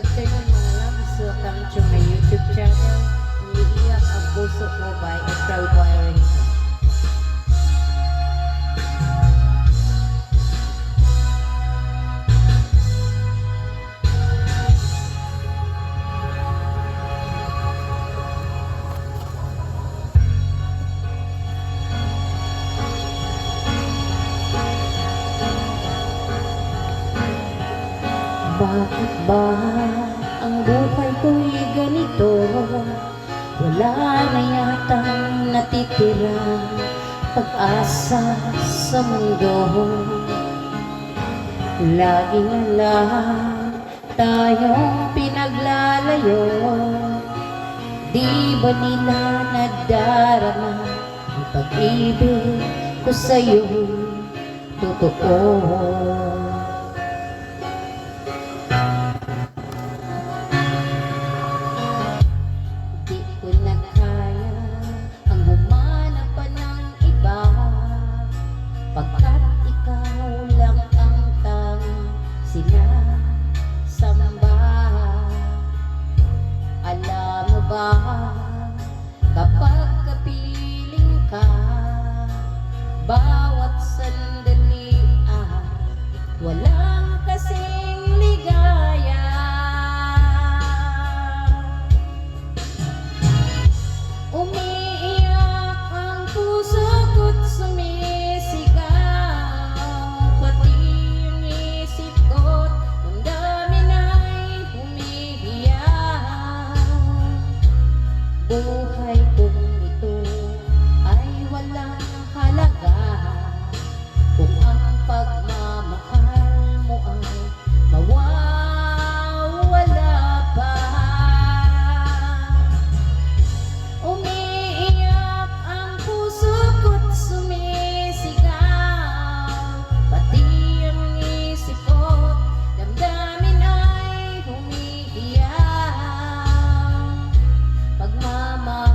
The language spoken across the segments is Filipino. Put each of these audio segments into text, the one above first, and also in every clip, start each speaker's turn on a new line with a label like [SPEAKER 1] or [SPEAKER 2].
[SPEAKER 1] Good afternoon mga loves. Welcome to my YouTube channel. Umiiyak ang puso ko by Astral Boy Bakit ba ang buhay ko'y ganito? Wala na yatang natitira pag-asa sa mundo. Lagi na lang tayong pinaglalayo. Di ba nila nadarama ang pag-ibig ko sa'yo? Totoo Alam mo ปูให้ปู Pagmamahal mo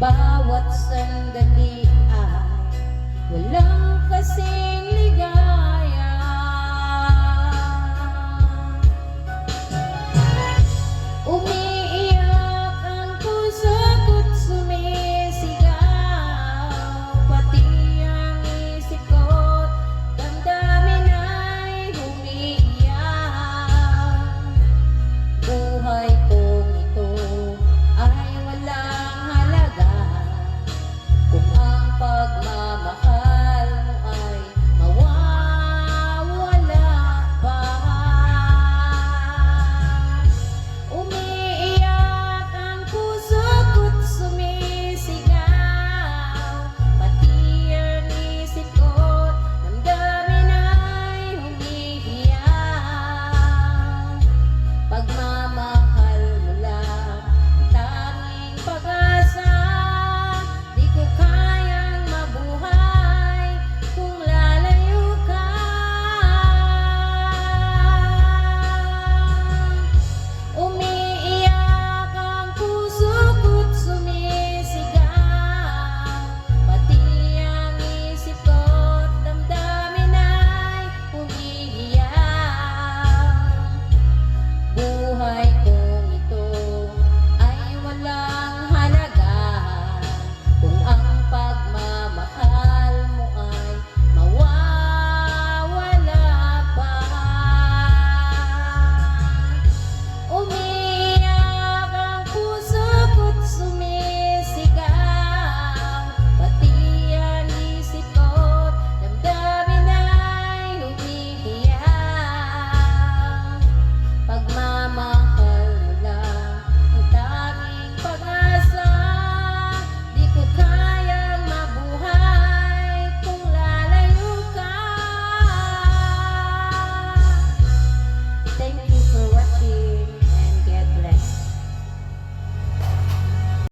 [SPEAKER 1] bawat sandali ay walang